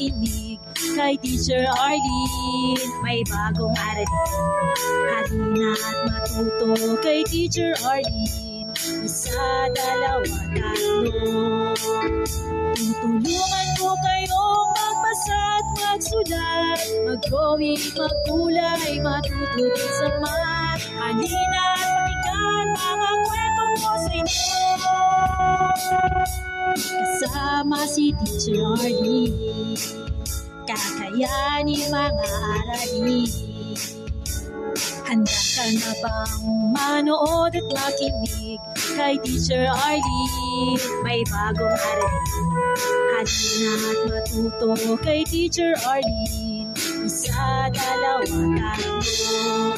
makinig kay Teacher Arlene. May bagong aralin. Halina at matuto kay Teacher Arlene. Isa, dalawa, tatlo. Tutulungan ko kayong magbasa at magsulat. Mag-drawing, magkulay, matuto sa math. Halina at pakinggan mga kwento inyo. Kasama si Teacher Arlie Kakayanin mga aralin. Handa ka na bang manood at makinig Kay Teacher Arlie May bagong aralin. Halina at matuto kay Teacher Arlie Isa, dalawa, tatlo.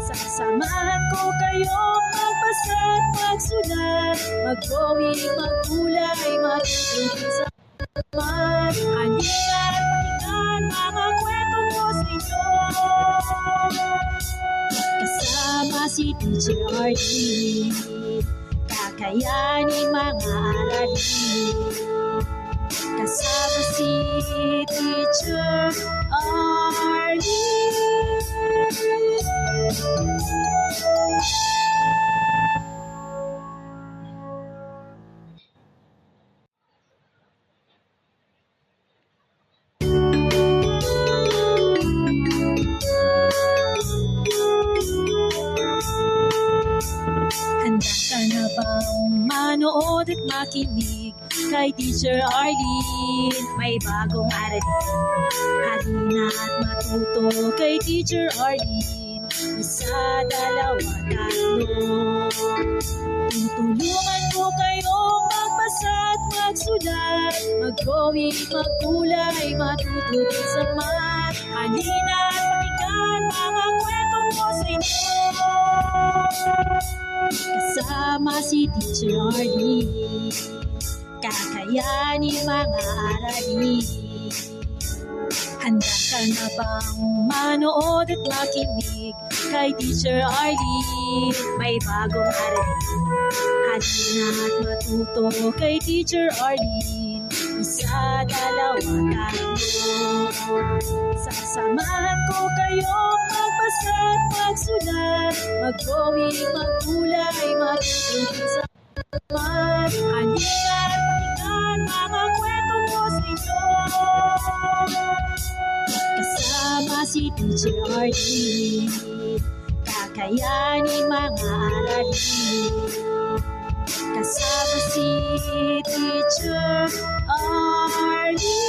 Sasamahan ko magbasa at magsulat Mag-drawing, magkulay, matutunan sa mat Halina at pakinggan mga kwento ko sa inyo. Kasama si Teacher Arlie Kakayanin mga aralin. Kasama si Teacher manood at makinig kay Teacher Arlene? May bagong aralin. Halina at matuto kay Teacher Arlene. Isa, dalawa, tatlo. Tutulungan ko kayong magbasa at magsulat. Mag-drawing, magkulay, matuto sa math. Halina si Teacher Arlie Kakayanin mga aralin. Handa ka na bang manood at makinig Kay Teacher Arlie May bagong aralin. Halina at matuto kay Teacher Arlie Isa, dalawa, tatlo Sasamahan ko kayong magbasa at magsulat. Mag-drawing, magkulay, matutunan sa mat Halina at mga kwento ko sa inyo. Kasama si Teacher Arlie Kakayanin mga aralin Kasama si Teacher Arlie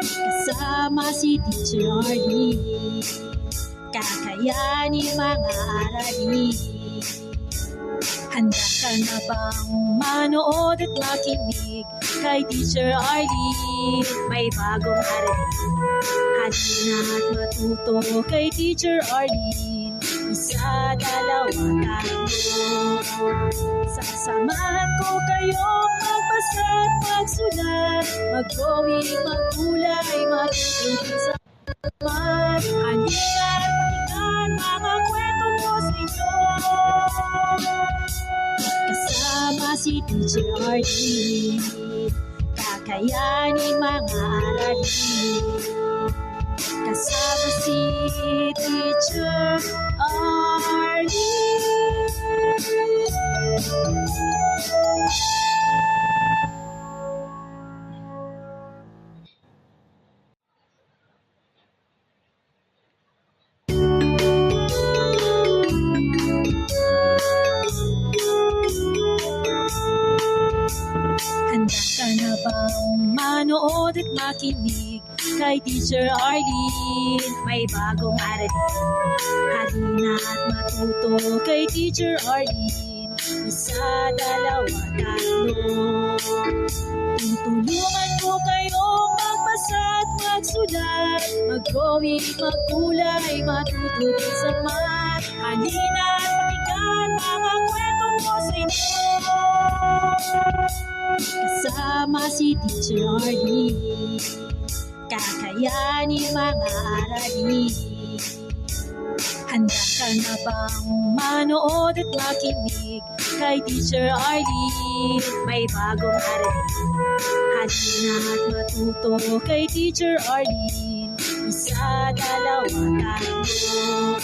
Kasama si Teacher Arlie Kakayanin mga aralin. Handa ka na bang manood at makinig Kay Teacher Arlie May bagong aralin. Halina at matuto kay Teacher Arlie Isa, dalawa, tatlo. Sasamahan ko magbasa at magsulat Mag-drawing, magkulay, matutunan sa mat Halina at pakinggan mga kwento ko sa inyo. Kasama si Teacher Arlie Kakayanin mga aralin. Kasama si Teacher Arlie makinig kay Teacher Arlene? May bagong aralin. Halina at matuto kay Teacher Arlene. Isa, dalawa, tatlo. Tutulungan ko kayong magbasa at magsulat. Mag-drawing, magkulay, matuto sa math. Halina si Teacher Arlie Kakayanin mga aralin Handa ka na bang manood at makinig Kay Teacher Arlie May bagong aralin Halina at matuto kay Teacher Arlene Isa, dalawa, tatlo.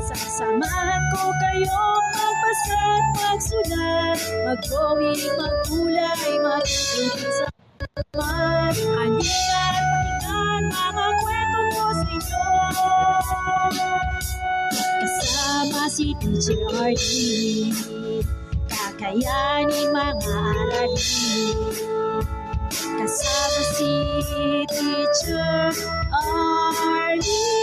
Sasamahan ko kayo at magsulat Mag-drawing, magkulay, matututin sa math Halina at pakinggan mga kwento ko sa inyo. Kasama si Teacher Arlene Kakayanin mga aralin Kasama si Teacher Arlene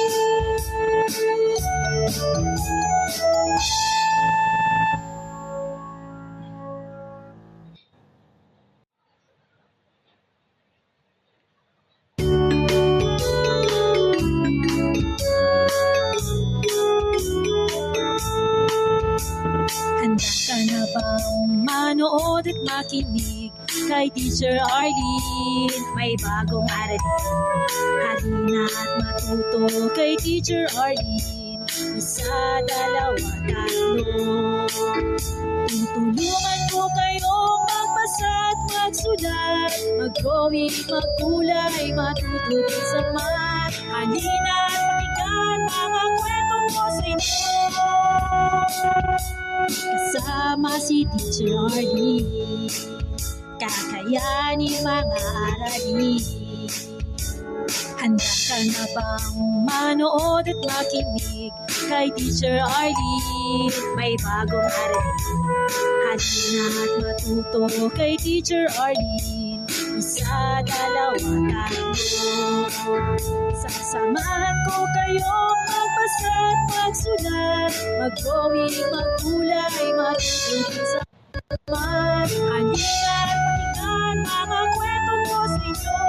makinig kay Teacher Arlene? May bagong aralin. Halina at matuto kay Teacher Arlene. Isa, dalawa, tatlo. Tutulungan ko kayong magbasa at magsulat. Mag-drawing, magkulay, matututo sa math. Halina at pakinggan mga kwento ko sa inyo. Kasama si Teacher Arlie. Kakayanin mga aralin Handa ka na bang manood at makinig Kay Teacher Arlie? May bagong aralin Halina at matuto kay Teacher Arlene Isa, dalawa, tatlo. Sasamahan ko kayo at magsulat Mag-drawing, magkulay, matututin sa math Halina at pakinggan mga kwento ko sa inyo.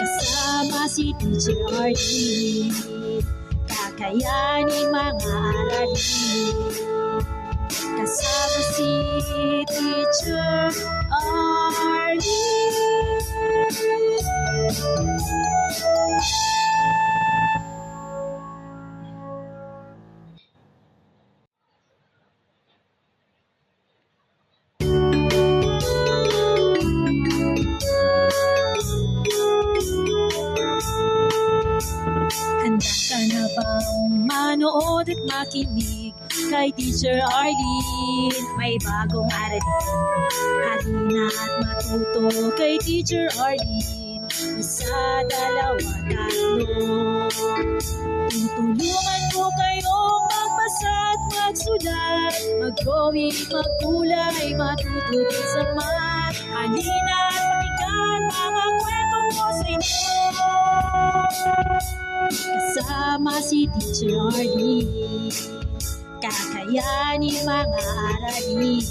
Kasama si Teacher Arlene Kakayanin mga aralin Kasama si Teacher Arlene kay Teacher Arlene? May bagong aralin. Halina at matuto kay Teacher Arlene. Isa, dalawa, tatlo. Tutulungan ko kayong magbasa at magsulat. Mag-drawing, magkulay, matututin sa math. Halina at pakinggan mga kwento ko sa inyo. Kasama si Teacher Arlie Kakayanin mga aralin.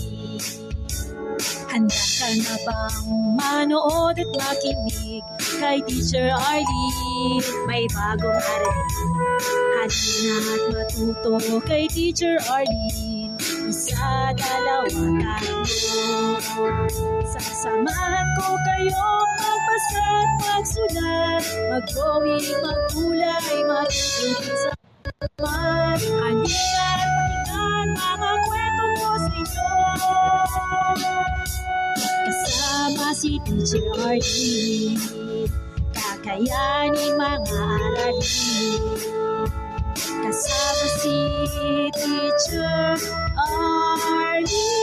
Handa ka na bang manood at makinig Kay Teacher Arlie May bagong aralin. Halina at matuto kay Teacher Arlene. Isa, dalawa, tatlo. Sasamahan ko kayo magbasa at magsulat Mag-drawing, magkulay, matututin sa math Halina Kasama si Teacher Arlene Kakayanin mga aralin. Kasama si Teacher Arlene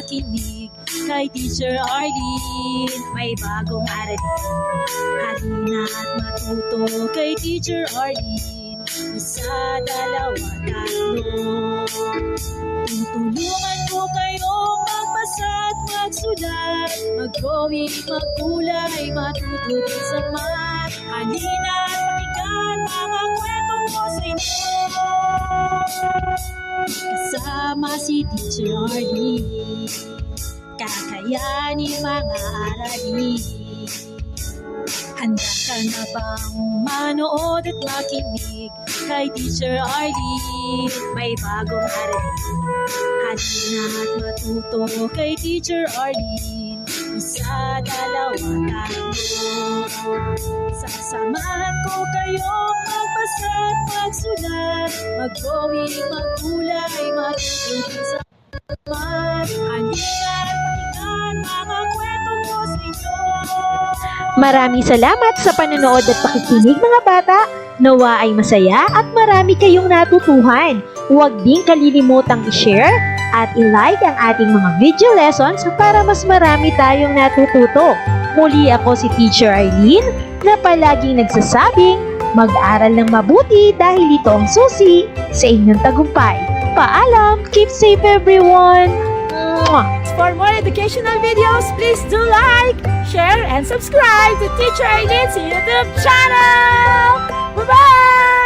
makinig kay Teacher Arlene. May bagong aralin. Halina at matuto kay Teacher Arlene. Isa, dalawa, tatlo. Tutulungan ko kayo magbasa at magsulat. Mag-drawing, magkulay, matuto sa math. Halina at pakinggan mga kwento ko sa. Kasama si Teacher Arlie. Kakayanin mga aralin. Handa ka na bang manood at makinig kay Teacher Arlie? May bagong aralin. Halina at matuto kay Teacher Arlene. Isa, dalawa, tatlo. Sasamahan ko kayo magbasa at magsulat. Mag-drawing, magkulay, matuto sa math. Halina at pakinggan mga kwento ko sa inyo. Maraming salamat sa panonood at pakikinig mga bata. Nawa ay masaya at marami kayong natutuhan. Huwag din kalilimutang i-share at i-like ang ating mga video lessons para mas marami tayong natututo. Muli ako si Teacher Eileen na palaging nagsasabing mag-aral ng mabuti dahil ito ang susi sa inyong tagumpay. Paalam! Keep safe everyone! For more educational videos, please do like, share, and subscribe to Teacher Eileen's YouTube channel! Bye-bye!